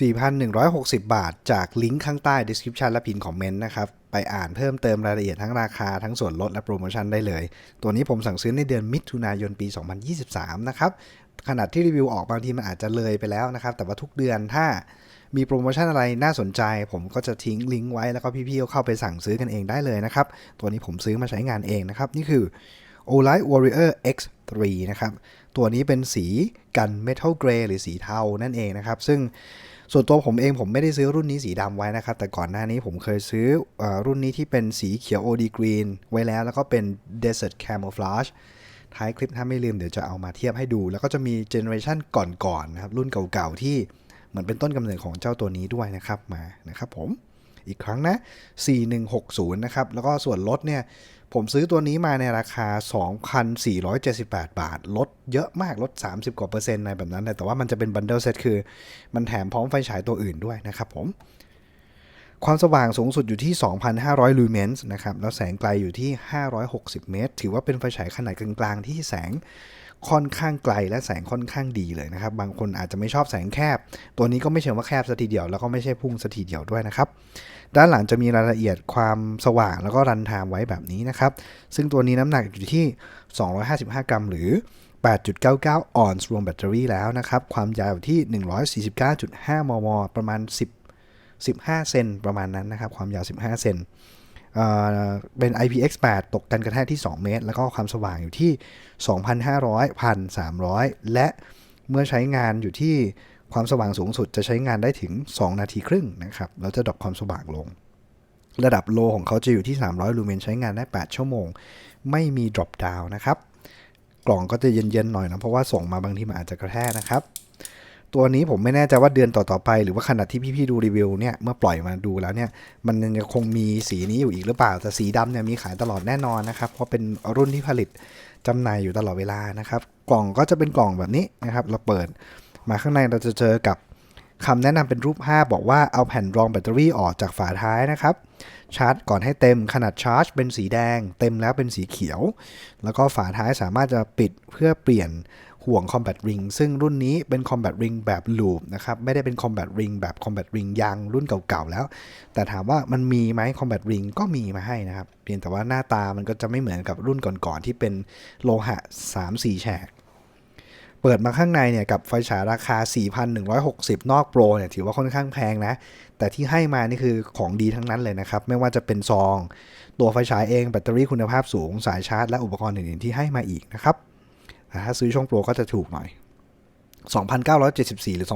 4,160 บาท จากลิงก์ข้างใต้ description และพินคอมเมนต์นะครับ ไปอ่านเพิ่มเติมรายละเอียดทั้งราคาทั้งส่วนลดและโปรโมชั่นได้เลย ตัวนี้ผมสั่งซื้อในเดือนมิถุนายนปี 2023 นะครับ ขนาดที่รีวิวออกบางทีมันอาจจะเลยไปแล้วนะครับ แต่ว่าทุกเดือนถ้ามีโปรโมชั่นอะไรน่าสนใจ ผมก็จะทิ้งลิงก์ไว้แล้วก็พี่ๆก็เข้าไปสั่งซื้อกันเองได้เลยนะครับ ตัวนี้ผมซื้อมาใช้งานเองนะครับ นี่คือ Olight Warrior X3 นะครับ ตัวนี้เป็นสีกัน Metal Gray หรือสีเทานั่นเองนะครับ ซึ่ง ส่วนตัวผมเองผมไม่ได้ซื้อรุ่นนี้สีดำไว้นะครับ แต่ก่อนหน้านี้ผมเคยซื้ออรุ่นนี้ที่เป็นสีเขียว OD Green ไว้แล้ว แล้วก็เป็น Desert Camouflage ท้ายคลิปถ้าไม่ลืมเดี๋ยวจะเอามาเทียบให้ดู แล้วก็จะมีเจเนอเรชันก่อนๆนะครับ รุ่นเก่าๆที่เหมือนเป็นต้นกำเนิดของเจ้าตัวนี้ด้วยนะครับมานะครับผมอีกครั้งนะ 4160 นะครับ แล้วก็ส่วนลดเนี่ย ผมซื้อตัวนี้มาในราคา 2,478 บาท ลดเยอะมาก ลด 30 กว่าเปอร์เซ็นต์ในแบบนั้นเลยแต่ว่ามันจะเป็นบันเดิลเซตคือ มันแถมพร้อมไฟฉายตัวอื่นด้วยนะครับผม ความสว่างสูงสุดอยู่ที่ 2,500 ลูเมนส์นะครับ แล้วแสงไกลอยู่ที่ 560 เมตร ถือว่าเป็นไฟฉายขนาดกลางๆ ที่แสงค่อนข้างไกลและแสงค่อนข้างดีเลยนะครับ บางคนอาจจะไม่ชอบแสงแคบ ตัวนี้ก็ไม่เชิงว่าแคบสัทีเดียว แล้วก็ไม่ใช่พุ่งสัทีเดียวด้วยนะครับ ด้านหลังจะมีรายละเอียดความสว่างแล้วก็รันไทม์ไว้แบบนี้นะครับ ซึ่งตัวนี้น้ำหนักอยู่ที่ 255 กรัม หรือ 8.99 ออนซ์รวมแบตเตอรี่แล้วนะครับ ความยาวอยู่ที่ 149.5 มม ประมาณ 10 15 เซนประมาณนั้นนะครับ ความยาว 15 เซนเอ่อเป็น IPX8 ตกกันกระแทกที่ 2 เมตร แล้วก็ความสว่างอยู่ที่ 2,500 1,300 และเมื่อใช้งานอยู่ที่ ความสว่างสูงสุดจะใช้งานได้ถึง 2 นาทีครึ่งนะครับแล้วจะดรอปความสว่างลง ระดับโลของเขาจะอยู่ที่ 300 ลูเมนใช้งานได้ 8 ชั่วโมง ไม่มี drop down นะครับ กล่องก็จะเย็นๆหน่อยนะ เพราะว่าส่งมาบางทีมันอาจจะกระแทกนะครับ ตัวนี้ผมไม่แน่ใจว่าเดือนต่อๆไป หรือว่าขนาดที่พี่ๆดูรีวิวเนี่ยเมื่อปล่อยมาดูแล้วเนี่ยมันยังคงมีสีนี้อยู่อีกหรือเปล่า แต่สีดำเนี่ยมีขายตลอดแน่นอนนะครับ เพราะเป็นรุ่นที่ผลิตจำหน่ายอยู่ตลอดเวลานะครับ กล่องก็จะเป็นกล่องแบบนี้นะครับ เราเปิด มาข้างในเราจะเจอกับคำแนะนำเป็นรูปภาบอกว่าเอาแผ่นรองแบตเตอรี่ออกจากฝาท้ายนะครับ ชาร์จก่อนให้เต็มขนาดชาร์จเป็นสีแดง เต็มแล้วเป็นสีเขียว แล้วก็ฝาท้ายสามารถจะปิดเพื่อเปลี่ยนห่วง Combat Ring ซึ่งรุ่นนี้เป็น Combat Ring แบบลูปนะครับ ไม่ได้เป็น Combat Ring แบบ Combat Ring ยางรุ่นเก่าๆแล้ว แต่ถามว่ามันมีไหม Combat Ring ก็มีมาให้นะครับ เพียงแต่ว่าหน้าตามันก็จะไม่เหมือนกับรุ่นก่อนๆที่เป็นโลหะ 3-4 แฉก เปิดมาข้างในเนี่ยกับไฟฉายราคา 4,160 นอกโปรเนี่ยถือว่าค่อนข้างแพงนะ แต่ที่ให้มานี่คือของดีทั้งนั้นเลยนะครับ ไม่ว่าจะเป็นซอง ตัวไฟฉายเองแบตเตอรี่คุณภาพสูง สายชาร์จ และอุปกรณ์อื่นๆที่ให้มาอีกนะครับ ถ้าซื้อช่องโปรก็จะถูกหน่อย 2,974 หรือ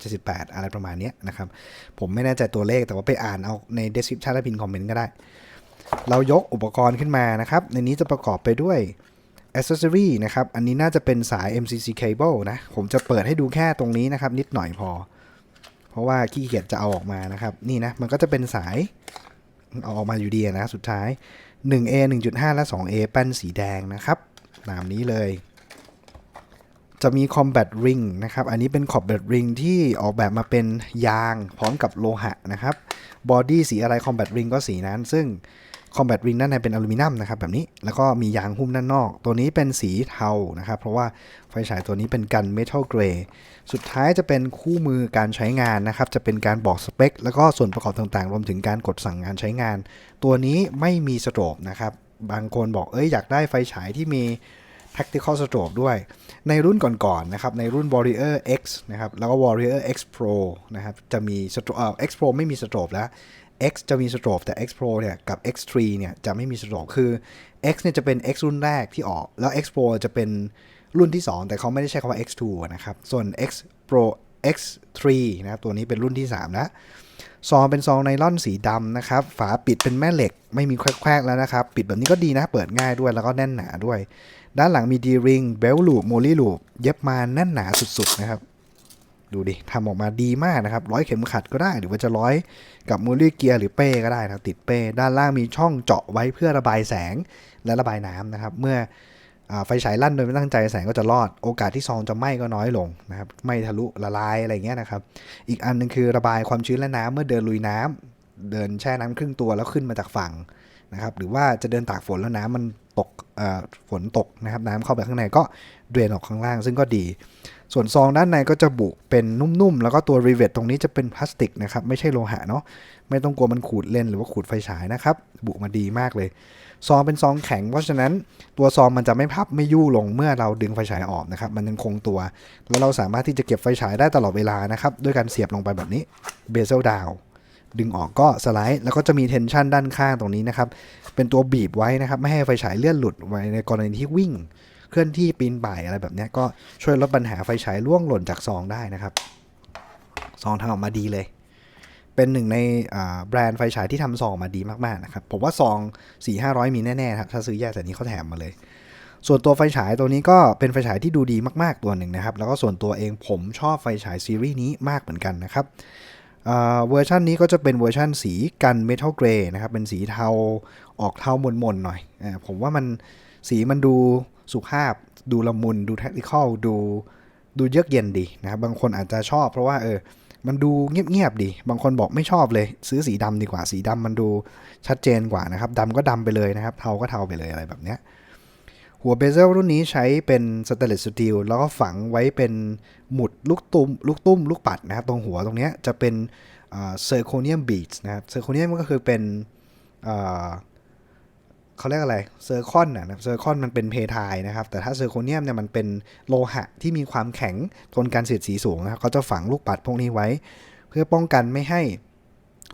2,478 อะไรประมาณนี้นะครับ ผมไม่แน่ใจตัวเลขแต่ว่าไปอ่านเอาใน description และพินคอมเมนต์ก็ได้ เรายกอุปกรณ์ขึ้นมานะครับ ในนี้จะประกอบไปด้วย accessory นะครับ อันนี้น่าจะเป็นสาย MCC cable นะ ผมจะเปิดให้ดูแค่ตรงนี้นะครับ นิดหน่อยพอ เพราะว่าขี้เกียจจะเอาออกมานะครับ นี่นะ มันก็จะเป็นสายเอาออกมาอยู่ดีนะ สุดท้าย 1A 1.5 และ 2A แป้นสีแดงนะครับ ตามนี้เลย จะมี Combat Ring นะครับ อันนี้เป็น Combat Ring ที่ออกแบบมาเป็นยางพร้อมกับโลหะนะครับ บอดี้สีอะไร Combat Ring ก็สีนั้น ซึ่ง Combat Ring ด้านในเป็นอลูมิเนียมนะครับแบบนี้แล้วก็มียางหุ้มด้านนอก ตัวนี้เป็นสีเทานะครับ เพราะว่าไฟฉายตัวนี้เป็นกัน Metal Gray สุดท้ายจะเป็นคู่มือการใช้งานนะครับ จะเป็นการบอกสเปค แล้วก็ส่วนประกอบต่างๆ รวมถึงการกดสั่งงานใช้งาน ตัวนี้ไม่มีสโตรบนะครับบางคนบอกเอ้ยอยากได้ไฟฉายที่มี tactical strobe ด้วย ในรุ่นก่อนๆนะครับ ในรุ่น Warrior X นะครับ แล้วก็ Warrior X Pro นะครับ จะมี strobe เอ่อ X Pro ไม่มี strobe แล้ว X จะมี strobe แต่ X Pro เนี่ยกับ X3 เนี่ยจะไม่มี strobe คือ X เนี่ยจะเป็น X รุ่นแรกที่ออก แล้ว X Pro จะเป็นรุ่นที่ 2 แต่เขาไม่ได้ใช้คำว่า X2 นะครับ ส่วน X Pro X3 นะตัวนี้เป็นรุ่นที่3แล้วซองเป็นซองไนล่อนสีดำนะครับ ฝาปิดเป็นแม่เหล็กไม่มีแควกๆแล้วนะครับ ปิดแบบนี้ก็ดีนะ เปิดง่ายด้วยแล้วก็แน่นหนาด้วย ด้านหลังมีดีริงเบลลูปโมลี่ลูปเย็บมาแน่นหนาสุดๆนะครับ ดูดิทำออกมาดีมากนะครับร้อยเข็มขัดก็ได้ หรือว่าจะร้อยกับโมลี่เกียร์หรือเป้ก็ได้นะติดเป้ด้านล่างมีช่องเจาะไว้เพื่อระบายแสงและระบายน้ำนะครับ เมื่ออไฟฉายลั่นโดยไม่ตั้งใจแสงก็จะรอดโอกาสที่ซองจะไหม้ก็น้อยลงนะครับไม่ทะลุละลายอะไรเงี้ยนะครับ อีกอันหนึงคือระบายความชื้นและน้ำเมื่อเดินลุยน้ำเดินแช่น้ำครึ่งตัวแล้วขึ้นมาจากฝั่งนะครับหรือว่าจะเดินตากฝนแล้วน้ำมันตกฝนตกนะครับน้ำเข้าไปข้างในก็เดรนออกข้างล่าง ซึ่งก็ดี ส่วนซองด้านในก็จะบุเป็นนุ่มๆ แล้วก็ตัวรีเวทตรงนี้จะเป็นพลาสติกนะครับไม่ใช่โลหะเนาะไม่ต้องกลัวมันขูดเล่นหรือว่าขูดไฟฉายนะครับ บุมาดีมากเลย ซองเป็นซองแข็ง เพราะฉะนั้นตัวซองมันจะไม่พับไม่ยู่ลงเมื่อเราดึงไฟฉายออกนะครับ มันยังคงตัว แล้วเราสามารถที่จะเก็บไฟฉายได้ตลอดเวลานะครับด้วยการเสียบลงไปแบบนี้เบเซลดาวดึงออกก็สไลด์ แล้วก็จะมีเทนชันด้านข้างตรงนี้นะครับเป็นตัวบีบไว้นะครับไม่ให้ไฟฉายเลื่อนหลุดไว้ในกรณีที่วิ่ง เคลื่อนที่ปีนป่ายอะไรแบบนี้ก็ช่วยลดปัญหาไฟฉายล่วงหล่นจากซองได้นะครับซองทำออกมาดีเลย เป็นหนึ่งในแบรนด์ไฟฉายที่ทำซองออกมาดีมากๆนะครับ ผมว่าซอง 4 5 0 0 มีแน่ๆครับถ้าซื้อแยกแต่นี้เขาแถมมาเลย ส่วนตัวไฟฉายตัวนี้ก็เป็นไฟฉายที่ดูดีมากๆตัวหนึ่งนะครับ แล้วก็ส่วนตัวเองผมชอบไฟฉายซีรีส์นี้มากเหมือนกันนะครับเวอร์ชันนี้ก็จะเป็นเวอร์ชันสีกันเมทัลเกรย์นะครับ เป็นสีเทาออกเทามนๆหน่อยอผมว่ามันสีมันดู สุภาพ ดูละมุน ดูแทคนิคอลดูดูเยือกเย็นดีนะครับบางคนอาจจะชอบเพราะว่าเออมันดูเงียบๆดี บางคนบอกไม่ชอบเลย ซื้อสีดำดีกว่า สีดำมันดูชัดเจนกว่านะครับดำก็ดำไปเลยนะครับ เทาก็เทาไปเลยอะไรแบบเนี้ย หัวเบเซลรุ่นนี้ใช้เป็นสเตนเลสสตีลแล้วก็ฝังไว้เป็นหมุดลูกตุ้มลูกตุ้มลูกปัดนะครับ ตรงหัวตรงเนี้ยจะเป็นเซอร์โคเนียมบีดนะครับเซอร์โคเนียมก็คือเป็น เขาเรียกอะไรเซอร์คอนนะเซอร์คอนมันเป็นเพทายนะครับ แต่ถ้าเซอร์โคเนียมเนี่ยมันเป็นโลหะที่มีความแข็งทนการเสียดสีสูงนะครับเขาจะฝังลูกปัดพวกนี้ไว้ เพื่อป้องกันไม่ให้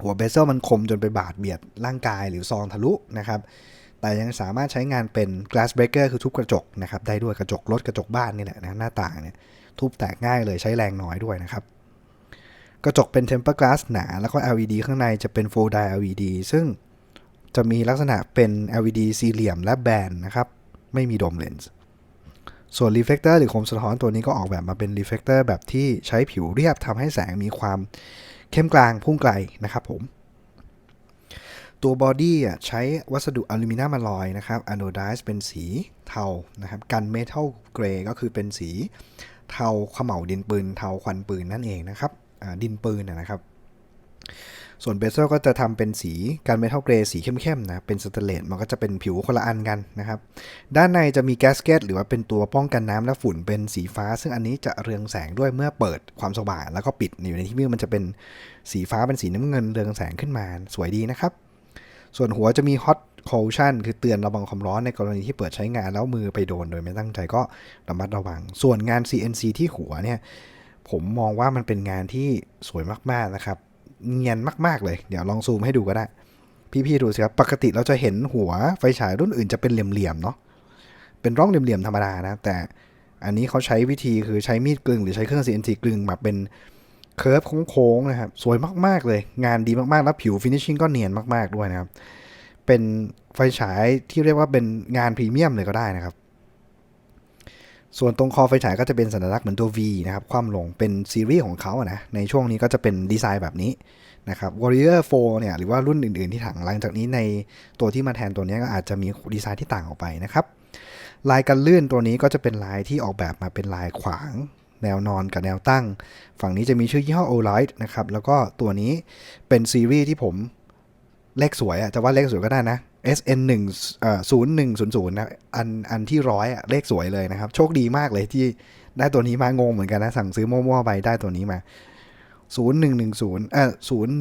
หัวเบเซลมันคมจนไปบาดเบียดร่างกายหรือซองทะลุนะครับแต่ยังสามารถใช้งานเป็น glass breaker คือทุบกระจกนะครับได้ด้วยกระจกรถกระจกบ้านนี่แหละนะหน้าต่างเนี่ยทุบแตกง่ายเลยใช้แรงน้อยด้วยนะครับ กระจกเป็น tempered glass หนา แล้วก็ LED ข้างในจะเป็น full die LED ซึ่ง จะมีลักษณะเป็น LED สี่เหลี่ยมและแบนนะครับ ไม่มีโดมเลนส์ส่วน reflector หรือโคมสะท้อนตัวนี้ก็ออกแบบมาเป็น reflector แบบที่ใช้ผิวเรียบทำให้แสงมีความเข้มกลางพุ่งไกลนะครับผม ตัวบอดี้ใช้วัสดุอลูมิเนียมอลลอยนะครับอะโนไดซ์เป็นสีเทานะครับ กันเมทัลเกรย์ก็คือเป็นสีเทาขม่าดินปืน เทาควันปืนนั่นเองนะครับดินปืนนะครับ ส่วนเบเซลก็จะทำเป็นสีกันเมทัลเกรย์สีเข้มๆนะเป็นสเตเลสมันก็จะเป็นผิวคนละอันกันนะครับด้านในจะมีแกสเกตหรือว่าเป็นตัวป้องกันน้ำและฝุ่นเป็นสีฟ้า ซึ่งอันนี้จะเรืองแสงด้วยเมื่อเปิดความสว่างแล้วก็ปิดอยู่ในที่มืดมันจะเป็นสีฟ้าเป็นสีน้ำเงินเรืองแสงขึ้นมาสวยดีนะครับส่วนหัวจะมี hot caution คือเตือนระวังความร้อนในกรณีที่เปิดใช้งานแล้วมือไปโดนโดยไม่ตั้งใจก็ระมัดระวัง ส่วนงาน CNC ที่หัวเนี่ยผมมองว่ามันเป็นงานที่สวยมากๆนะครับ เนียนมากๆเลย เดี๋ยวลองซูมให้ดูก็ได้ พี่ๆดูสิครับ ปกติเราจะเห็นหัวไฟฉายรุ่นอื่นจะเป็นเหลี่ยมๆเนาะ เป็นร่องเหลี่ยมๆธรรมดานะ แต่อันนี้เขาใช้วิธีคือใช้มีดกลึง หรือใช้เครื่อง CNC กลึงมาเป็นเคิร์ฟโค้งๆนะครับ สวยมากๆเลย งานดีมากๆ แล้วผิวฟินิชชิ่งก็เนียนมากๆด้วยนะครับ เป็นไฟฉายที่เรียกว่าเป็นงานพรีเมียมเลยก็ได้นะครับ ส่วนตรงคอไฟฉายก็จะเป็นสัญลักษณ์เหมือนตัว V นะครับคว่ำลงเป็นซีรีส์ของเขาอะนะในช่วงนี้ก็จะเป็นดีไซน์แบบนี้นะครับ Warrior 4เนี่ยหรือว่ารุ่นอื่น ๆที่ถังหลังจากนี้ในตัวที่มาแทนตัวนี้ก็อาจจะมีดีไซน์ที่ต่างออกไปนะครับลายกันลื่นตัวนี้ก็จะเป็นลายที่ออกแบบมาเป็นลายขวาง แนวนอนกับแนวตั้ง ฝั่งนี้จะมีชื่อยี่ห้อ Olight นะครับแล้วก็ตัวนี้เป็นซีรีส์ที่ผมเลขสวยอะจะว่าเลขสวยก็ได้นะ SN 1อ่อ0100นะอันอันที่ร้อยอะเลขสวยเลยนะครับ โชคดีมากเลยที่ได้ตัวนี้มางงเหมือนกันนะ สั่งซื้อมั่วๆไปได้ตัวนี้มา0110เอ่อ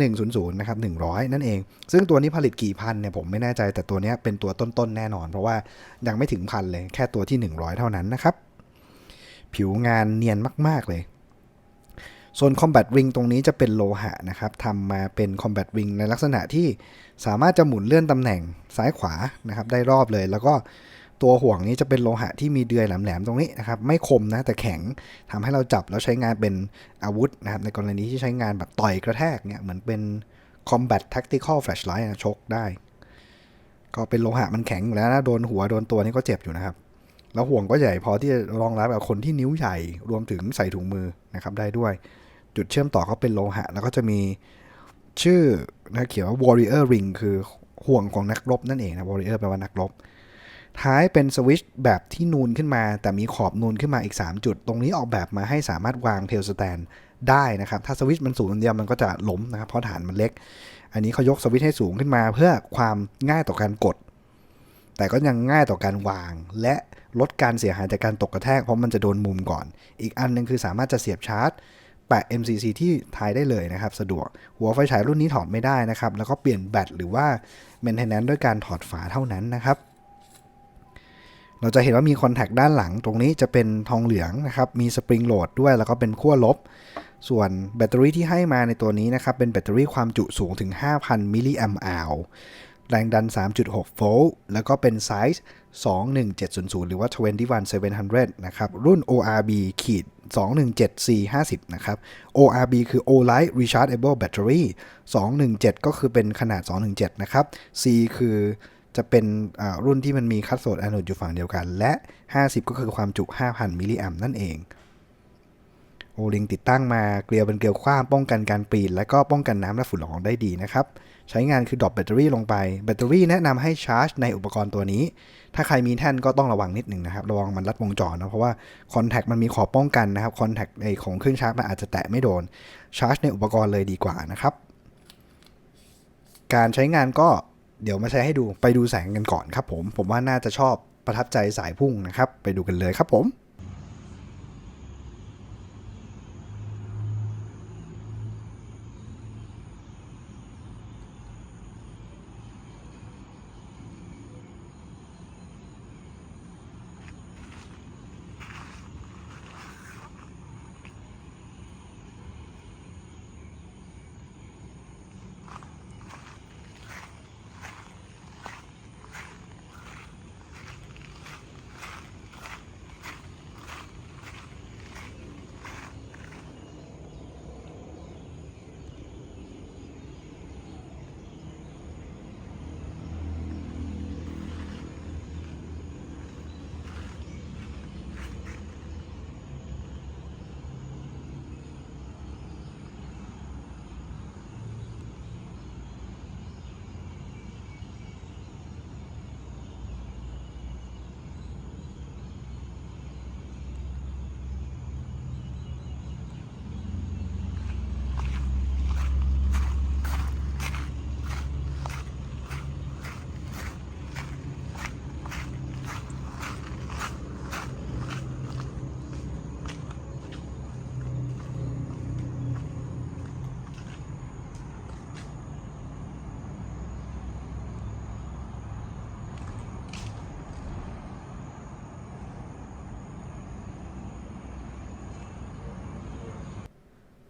0100นะครับ100 นั่นเอง ซึ่งตัวนี้ผลิตกี่พันเนี่ยผมไม่แน่ใจแต่ตัวนี้เป็นตัวต้นๆแน่นอน เพราะว่ายังไม่ถึงพันเลยแค่ตัวที่ 100 เท่านั้นนะครับ ผิวงานเนียนมากๆเลย ส่วน Combat Ring ตรงนี้จะเป็นโลหะนะครับทำมาเป็น Combat Ring ในลักษณะที่สามารถจะหมุนเลื่อนตำแหน่งซ้ายขวานะครับได้รอบเลย แล้วก็ตัวห่วงนี้จะเป็นโลหะที่มีเดือยแหลมๆตรงนี้นะครับไม่คมนะแต่แข็งทำให้เราจับแล้วใช้งานเป็นอาวุธนะครับในกรณีที่ใช้งานแบบต่อยกระแทกเนี่ยเหมือนเป็น Combat Tactical Flashlight นะชกได้ ก็เป็นโลหะมันแข็งอยู่แล้วนะโดนหัวโดนตัวนี่ก็เจ็บอยู่นะครับแล้วห่วงก็ใหญ่พอที่จะรองรับกับคนที่นิ้วใหญ่รวมถึงใส่ถุงมือนะครับได้ด้วย จุดเชื่อมต่อเขาเป็นโลหะ แล้วก็จะมีชื่อนะเขียนว่า warrior ring คือห่วงของนักรบนั่นเองนะ warrior แปลว่านักรบ ท้ายเป็นสวิตช์แบบที่นูนขึ้นมา แต่มีขอบนูนขึ้นมาอีก 3 จุด ตรงนี้ออกแบบมาให้สามารถวางเทลสแตนได้นะครับ ถ้าสวิตช์มันสูงเดียวมันก็จะล้มนะครับเพราะฐานมันเล็ก อันนี้เขายกสวิตช์ให้สูงขึ้นมา เพื่อความง่ายต่อการกด แต่ก็ยังง่ายต่อการวาง และลดการเสียหายจากการตกกระแทกเพราะมันจะโดนมุมก่อน อีกอันหนึงคือสามารถจะเสียบชาร์จ แปะ MCC ที่ท้ายได้เลยนะครับ สะดวก หัวไฟฉายรุ่นนี้ถอดไม่ได้นะครับ แล้วก็เปลี่ยนแบตหรือว่า maintenance ด้วยการถอดฝาเท่านั้นนะครับเราจะเห็นว่ามีคอนแทคด้านหลังตรงนี้จะเป็นทองเหลืองนะครับ มีสปริงโหลดด้วยแล้วก็เป็นขั้วลบ ส่วนแบตเตอรี่ที่ให้มาในตัวนี้นะครับ เป็นแบตเตอรี่ความจุสูงถึง 5,000 มิลลิแอมป์อาวแรงดัน 3.6 โวลต์ แล้วก็เป็นไซส์ 21700 หรือว่า 21700 นะครับ รุ่น ORB ขีด 217C50 นะครับ ORB คือ O light Rechargeable Battery 217 ก็คือเป็นขนาด 217 นะครับ C คือจะเป็นรุ่นที่มันมีคัสโซดแอนโนดอยู่ฝั่งเดียวกัน และ 50 ก็คือความจุ 5,000 มิลลิแอมนั่นเอง โอลิงติดตั้งมาเกลียวเป็นเกลียวคว้างป้องกันการปีนและก็ป้องกันน้ำและฝุ่นละอองได้ดีนะครับ ใช้งานคือดรอปแบตเตอรี่ลงไป แบตเตอรี่แนะนำให้ชาร์จในอุปกรณ์ตัวนี้ ถ้าใครมีแท่นก็ต้องระวังนิดหนึ่งนะครับ ระวังมันรัดวงจรนะเพราะว่าคอนแทคมันมีขอบป้องกันนะครับคอนแทคในของเครื่องชาร์จมันอาจจะแตะไม่โดน ชาร์จในอุปกรณ์เลยดีกว่านะครับ การใช้งานก็เดี๋ยวมาใช้ให้ดูไปดูแสงกันก่อนครับผมผมว่าน่าจะชอบประทับใจสายพุ่งนะครับ ไปดูกันเลยครับผม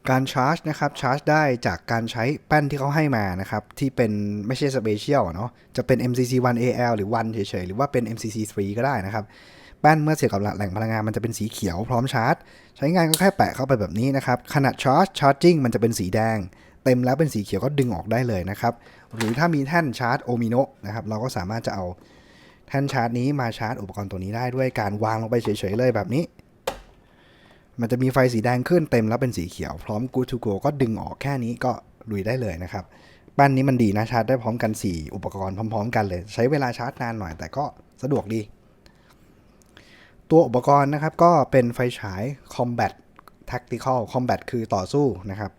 การชาร์จนะครับชาร์จได้จากการใช้แป้นที่เขาให้มานะครับ ที่เป็นไม่ใช่สเปเชียลเนาะจะเป็น MCC 1 AL หรือ 1 เฉยๆ หรือว่าเป็น MCC 3 ก็ได้นะครับ แป้นเมื่อเสียบกับแหล่งพลังงานมันจะเป็นสีเขียวพร้อมชาร์จ ใช้งานก็แค่แปะเข้าไปแบบนี้นะครับขณะชาร์จชาร์จิ่งมันจะเป็นสีแดง เต็มแล้วเป็นสีเขียวก็ดึงออกได้เลยนะครับ หรือถ้ามีแท่นชาร์จโอมิโนนะครับเราก็สามารถจะเอาแท่นชาร์จนี้มาชาร์จอุปกรณ์ตัวนี้ได้ด้วยการวางลงไปเฉยๆเลยแบบนี้ มันจะมีไฟสีแดงขึ้นเต็มแล้วเป็นสีเขียว พร้อม Good to go ก็ดึงออกแค่นี้ก็ลุยได้เลยนะครับแป้นนี้มันดีนะชาร์จได้พร้อมกัน 4 อุปกรณ์พร้อม ๆ กันเลย ใช้เวลาชาร์จนานหน่อยแต่ก็สะดวกดี ตัวอุปกรณ์นะครับก็เป็นไฟฉาย Combat Tactical Combat คือต่อสู้นะครับ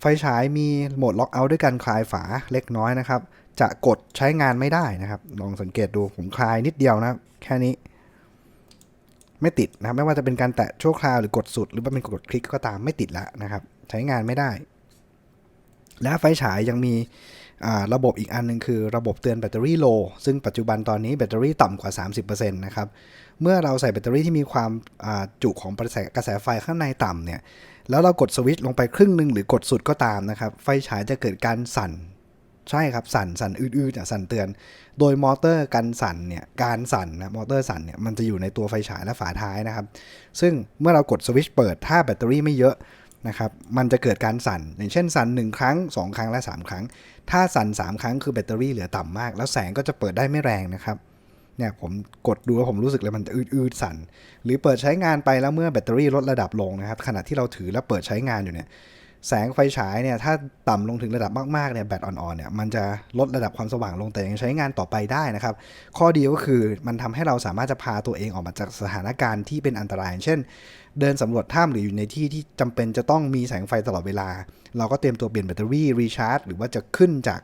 ไฟฉายมีโหมดล็อกเอาท์ด้วยการคลายฝาเล็กน้อยนะครับ จะกดใช้งานไม่ได้นะครับ ลองสังเกตดูผมคลายนิดเดียวนะ แค่นี้ ไม่ติดนะครับไม่ว่าจะเป็นการแตะชั่วคราวหรือกดสุด หรือว่าเป็นกดคลิกก็ตามไม่ติดแล้วนะครับ ใช้งานไม่ได้ และไฟฉายยังมีระบบอีกอันหนึงคือระบบเตือนแบตเตอรี่โลซึ่งปัจจุบันตอนนี้แบตเตอรี่ต่ำกว่า 30%นะครับ เมื่อเราใส่แบตเตอรี่ที่มีความจุของกระแสกระแสไฟข้างในต่ำเนี่ย แล้วเรากดสวิตช์ลงไปครึ่งหนึ่งหรือกดสุดก็ตามนะครับ ไฟฉายจะเกิดการสั่น ใช่ครับสั่นสั่นอืดๆอะสั่นเตือน โดยมอเตอร์กันสั่นเนี่ยการสั่นนะมอเตอร์สั่นเนี่ยมันจะอยู่ในตัวไฟฉายและฝาท้ายนะครับ ซึ่งเมื่อเรากดสวิตช์เปิดถ้าแบตเตอรี่ไม่เยอะนะครับมันจะเกิดการสั่น อย่างเช่นสั่น 1 ครั้ง 2 ครั้งและ 3 ครั้ง ถ้าสั่น 3 ครั้งคือแบตเตอรี่เหลือต่ำมาก แล้วแสงก็จะเปิดได้ไม่แรงนะครับเนี่ยผมกดดูแล้วผมรู้สึกเลยมันจะอืดๆสั่น หรือเปิดใช้งานไปแล้วเมื่อแบตเตอรี่ลดระดับลงนะครับขณะที่เราถือแล้วเปิดใช้งานอยู่เนี่ย แสงไฟฉายเนี่ยถ้าต่ำลงถึงระดับมากๆเนี่ยแบตอ่อนๆเนี่ยมันจะลดระดับความสว่างลงแต่ยังใช้งานต่อไปได้นะครับ ข้อดีก็คือมันทำให้เราสามารถจะพาตัวเองออกมาจากสถานการณ์ที่เป็นอันตราย เช่น เดินสำรวจถ้ำหรืออยู่ในที่ที่จำเป็นจะต้องมีแสงไฟตลอดเวลา เราก็เตรียมตัวเปลี่ยนแบตเตอรี่รีชาร์จหรือว่าจะขึ้นจาก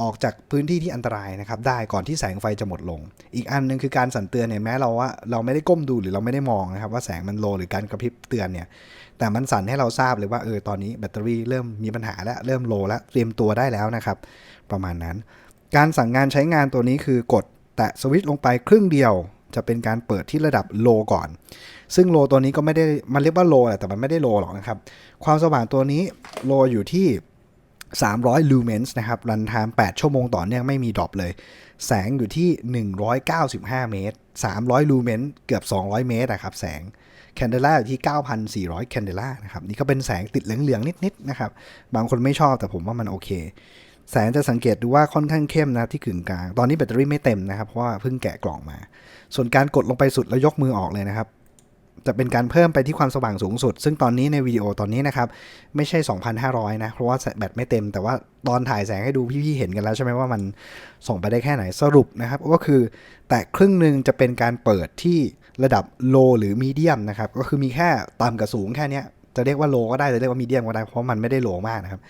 ออกจากพื้นที่ที่อันตรายนะครับได้ก่อนที่แสงไฟจะหมดลง อีกอันหนึงคือการสั่นเตือนเนี่ยแม้เราว่าเราไม่ได้ก้มดูหรือเราไม่ได้มองนะครับว่าแสงมันโลหรือการกระพริบเตือนเนี่ย แต่มันสั่นให้เราทราบเลยว่าเออตอนนี้แบตเตอรี่เริ่มมีปัญหาแล้ว เริ่มโลแล้วเตรียมตัวได้แล้วนะครับ ประมาณนั้น การสั่งงานใช้งานตัวนี้คือกดแตะสวิตช์ลงไปครึ่งเดียว จะเป็นการเปิดที่ระดับโลก่อน ซึ่งโลตัวนี้ก็ไม่ได้มันเรียกว่าโลแหละแต่มันไม่ได้โลหรอกนะครับ ความสว่างตัวนี้โลอยู่ที่ 300ลูเมนส์นะครับรันไทม์8ชั่วโมงต่อเนื่องไม่มีดรอปเลย แสงอยู่ที่ 195 เมตร 300ลูเมนส์เกือบ 200 เมตรนะครับแสง นเดล่าอยู่ที่ 9,400 แคนเดล่านะครับ นี่ก็เป็นแสงติดเหลือง ๆ นิด ๆ นะครับ บางคนไม่ชอบแต่ผมว่ามันโอเค แสงจะสังเกตดูว่าค่อนข้างเข้มนะที่กึ่งกลาง ตอนนี้แบตเตอรี่ไม่เต็มนะครับ เพราะว่าเพิ่งแกะกล่องมา ส่วนการกดลงไปสุดแล้วยกมือออกเลยนะครับ จะเป็นการเพิ่มไปที่ความสว่างสูงสุด ซึ่งตอนนี้ในวิดีโอตอนนี้นะครับ ไม่ใช่ 2,500 นะ เพราะว่าแบตไม่เต็ม แต่ว่าตอนถ่ายแสงให้ดูพี่ๆเห็นกันแล้วใช่ไหมว่ามันส่งไปได้แค่ไหนสรุปนะครับ ก็คือแต่ครึ่งหนึ่งจะเป็นการเปิดที่ระดับ low หรือ medium นะครับ ก็คือมีแค่ต่ำกับสูงแค่นี้จะเรียกว่า low ก็ได้จะเรียกว่า medium ก็ได้เพราะมันไม่ได้ low มากนะครับ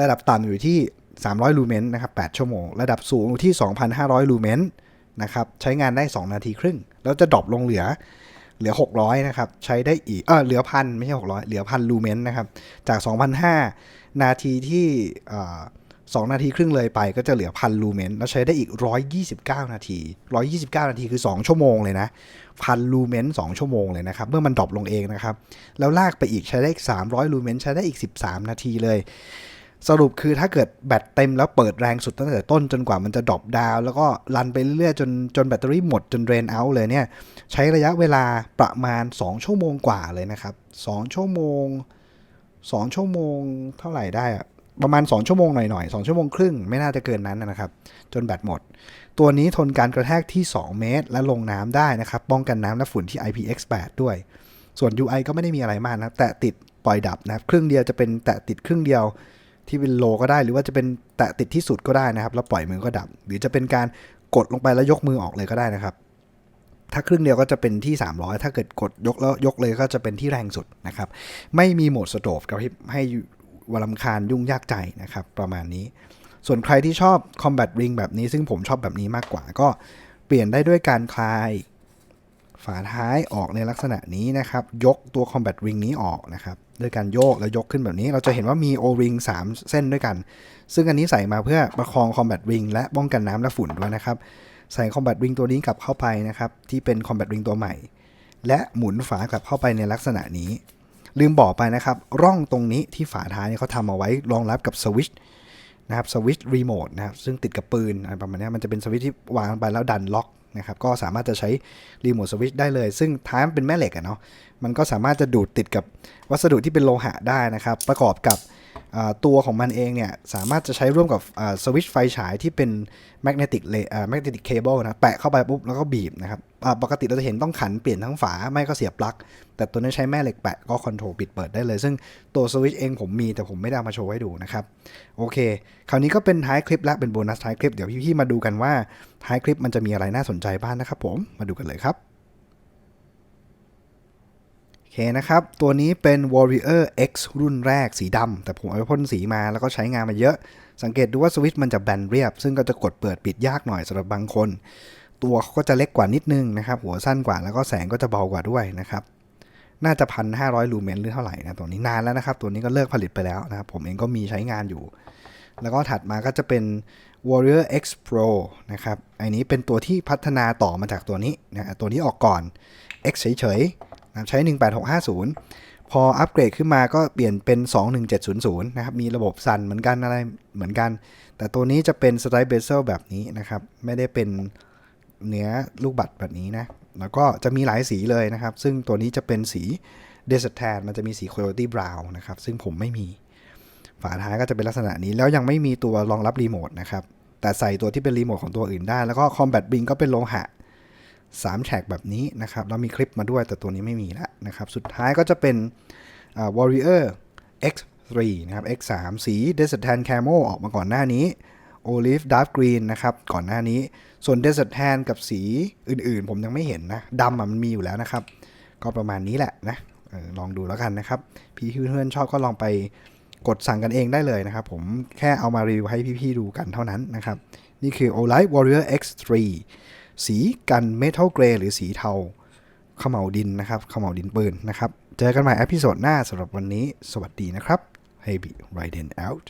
ระดับต่ำอยู่ที่ 300 ลูเมนนะครับ 8 ชั่วโมง ระดับสูงอยู่ที่ 2,500 ลูเมนนะครับ ใช้งานได้ 2 นาทีครึ่ง แล้วจะดรอปลงเหลือ เหลือ 600 นะครับ ใช้ได้อีก เออเหลือพันไม่ใช่ 600 เหลือพันลูเมนนะครับ จาก2,500นาทีที่เอ่อ2นาทีครึ่งเลยไปก็จะเหลือพันลูเมนแล้วใช้ได้อีก 129 นาที 129 นาทีคือ 2 ชั่วโมงเลยนะพันลูเมน2ชั่วโมงเลยนะครับ เมื่อมันดรอปลงเองนะครับ แล้วลากไปอีกใช้ได้อีก 300 ลูเมนใช้ได้อีก 13 นาทีเลย สรุปคือถ้าเกิดแบตเต็มแล้วเปิดแรงสุดตั้งแต่ต้นจนกว่ามันจะดรอปดาวแล้วก็รันไปเรื่อยๆจนจนแบตเตอรี่หมดจนเดรนเอาท์เลยเนี่ยใช้ระยะเวลาประมาณ 2 ชั่วโมงกว่าเลยนะครับ 2 ชั่วโมง 2 ชั่วโมงเท่าไหร่ได้อะประมาณ 2 ชั่วโมงหน่อยๆ2ชั่วโมงครึ่งไม่น่าจะเกินนั้นนะครับ จนแบตหมด ตัวนี้ทนการกระแทกที่ 2 เมตร และลงน้ำได้นะครับ ป้องกันน้ำและฝุ่นที่ IPX8 ด้วย ส่วน UI ก็ไม่ได้มีอะไรมากนะ แตะติดปล่อยดับนะครับครึ่งเดียวจะเป็นแตะติดครึ่งเดียว ที่เป็นโลก็ได้ หรือว่าจะเป็นแตะติดที่สุดก็ได้นะครับ แล้วปล่อยมือก็ดับ หรือจะเป็นการกดลงไปแล้วยกมือออกเลยก็ได้นะครับ ถ้าครึ่งเดียวก็จะเป็นที่ 300 ถ้าเกิดกดยกแล้วยกเลยก็จะเป็นที่แรงสุดนะครับ ไม่มีโหมดสโตฟกับให้วลำคาญยุ่งยากใจนะครับ ประมาณนี้ ส่วนใครที่ชอบ Combat Ring แบบนี้ ซึ่งผมชอบแบบนี้มากกว่าก็เปลี่ยนได้ด้วยการคลายฝาท้ายออกในลักษณะนี้นะครับ ยกตัว Combat Ring นี้ออกนะครับ ด้วยการโยกแล้วยกขึ้นแบบนี้ เราจะเห็นว่ามี O-ring 3เส้นด้วยกัน ซึ่งอันนี้ใส่มาเพื่อประคอง Combat Ring และป้องกันน้ำและฝุ่นด้วยนะครับ ใส่ Combat Ring ตัวนี้กลับเข้าไปนะครับ ที่เป็น Combat Ring ตัวใหม่ และหมุนฝากลับเข้าไปในลักษณะนี้ ลืมบอกไปนะครับ ร่องตรงนี้ที่ฝาท้ายเนี่ยเขาทำเอาไว้รองรับกับสวิตช์นะครับสวิตช์รีโมทนะครับซึ่งติดกับปืนอะไรประมาณนี้มันจะเป็นสวิตช์ที่วางไปแล้วดันล็อก นะครับก็สามารถจะใช้รีโมทสวิตช์ได้เลย ซึ่งท้ายมันเป็นแม่เหล็กอะเนาะมันก็สามารถจะดูดติดกับวัสดุที่เป็นโลหะได้นะครับ ประกอบกับ ตัวของมันเองเนี่ยสามารถจะใช้ร่วมกับสวิตช์ไฟฉายที่เป็นแมกเนติกเลแมกเนติกเคเบิลนะแปะเข้าไปปุ๊บแล้วก็บีบนะครับปกติเราจะเห็นต้องขันเปลี่ยนทั้งฝาไม่ก็เสียบปลั๊กแต่ตัวนี้ใช้แม่เหล็กแปะก็คอนโทรลปิดเปิดได้เลย ซึ่งตัวสวิตช์เองผมมีแต่ผมไม่ได้มาโชว์ให้ดูนะครับโอเค คราวนี้ก็เป็นท้ายคลิปและเป็นโบนัสท้ายคลิปเดี๋ยวพี่ๆมาดูกันว่าท้ายคลิปมันจะมีอะไรน่าสนใจบ้างนะครับผมมาดูกันเลยครับ เคนะครับ ตัวนี้เป็น Warrior X รุ่นแรกสีดำแต่ผมเอาไปพ่นสีมาแล้วก็ใช้งานมาเยอะ สังเกตดูว่าสวิตช์มันจะแบนเรียบ ซึ่งก็จะกดเปิดปิดยากหน่อยสำหรับบางคน ตัวเขาก็จะเล็กกว่านิดนึงนะครับ หัวสั้นกว่าแล้วก็แสงก็จะเบากว่าด้วยนะครับ น่าจะพันห้าร้อยลูเมนหรือเท่าไหร่นะตัวนี้นานแล้วนะครับ ตัวนี้ก็เลิกผลิตไปแล้วนะครับ ผมเองก็มีใช้งานอยู่ แล้วก็ถัดมาก็จะเป็น Warrior X Pro นะครับ อันนี้เป็นตัวที่พัฒนาต่อมาจากตัวนี้นะ ตัวนี้ออกก่อน X เฉยๆ ใช้ 18650 พออัปเกรดขึ้นมาก็เปลี่ยนเป็น 21700 นะครับ มีระบบสั่นเหมือนกันอะไรเหมือนกัน แต่ตัวนี้จะเป็น Stripe Bezel แบบนี้นะครับ ไม่ได้เป็นเนื้อลูกบัตรแบบนี้นะ แล้วก็จะมีหลายสีเลยนะครับ ซึ่งตัวนี้จะเป็นสี Desert Tan มันจะมีสี Coyote Brown นะครับ ซึ่งผมไม่มี ฝาท้ายก็จะเป็นลักษณะนี้ แล้วยังไม่มีตัวรองรับรีโมทนะครับ แต่ใส่ตัวที่เป็นรีโมทของตัวอื่นได้ แล้วก็ Combat Ring ก็เป็นโลหะ 3แฉกแบบนี้นะครับแล้วมีคลิปมาด้วยแต่ตัวนี้ไม่มีแล้วนะครับ สุดท้ายก็จะเป็น Warrior X3 นะครับ X3 สี Desert Tan Camo ออกมาก่อนหน้านี้ Olive Dark Green นะครับก่อนหน้านี้ ส่วน Desert Tan กับสีอื่นๆ ผมยังไม่เห็นนะดำมันมีอยู่แล้วนะครับ ก็ประมาณนี้แหละนะลองดูแล้วกันนะครับ พี่เพื่อนๆชอบก็ลองไปกดสั่งกันเองได้เลยนะครับ ผมแค่เอามารีวิวให้พี่ๆดูกันเท่านั้นนะครับ นี่คือ Olight Warrior X3 สีกันเมทัลเกรย์หรือสีเทาเขม่าวดินนะครับเขม่าวดินปืนนะครับ เจอกันใหม่อพิโซดหน้าสำหรับวันนี้ สวัสดีนะครับ Hey be right in out